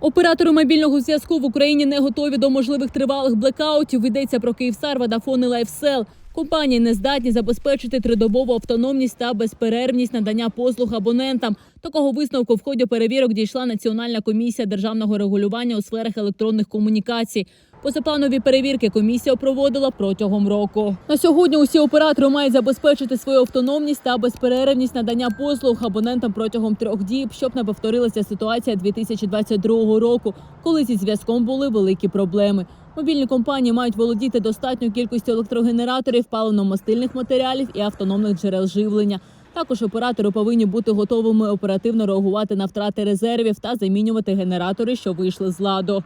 Оператори мобільного зв'язку в Україні не готові до можливих тривалих блекаутів. Йдеться про Київстар, Водафон і Лайфсел. Компанії не здатні забезпечити тридобову автономність та безперервність надання послуг абонентам. Такого висновку в ході перевірок дійшла Національна комісія державного регулювання у сферах електронних комунікацій. Позапланові перевірки комісія проводила протягом року. На сьогодні усі оператори мають забезпечити свою автономність та безперервність надання послуг абонентам протягом трьох діб, щоб не повторилася ситуація 2022 року, коли зі зв'язком були великі проблеми. Мобільні компанії мають володіти достатньою кількістю електрогенераторів, паливно-мастильних матеріалів і автономних джерел живлення. Також оператори повинні бути готовими оперативно реагувати на втрати резервів та замінювати генератори, що вийшли з ладу.